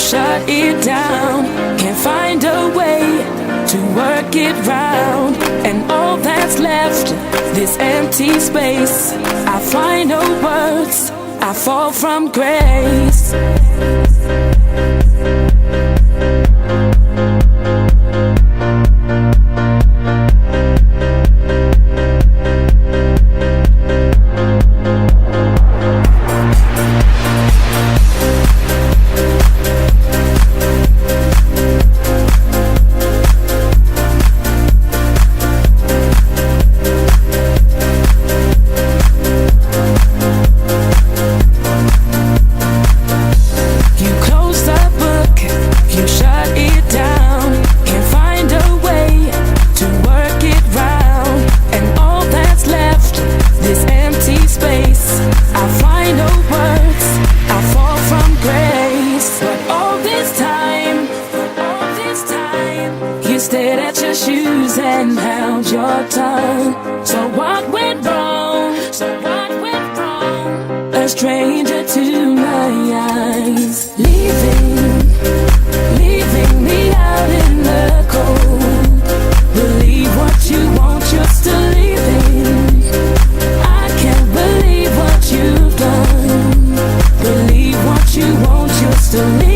shut it down. Can't find a way to work it round. And all that's left, this empty space. I find no words, I fall from grace. shoes and held your tongue. So what went wrong? So what went wrong? A stranger to my eyes, leaving, leaving me out in the cold. Believe what you want, you're still leaving. I can't believe what you've done. Believe what you want, you're still leaving.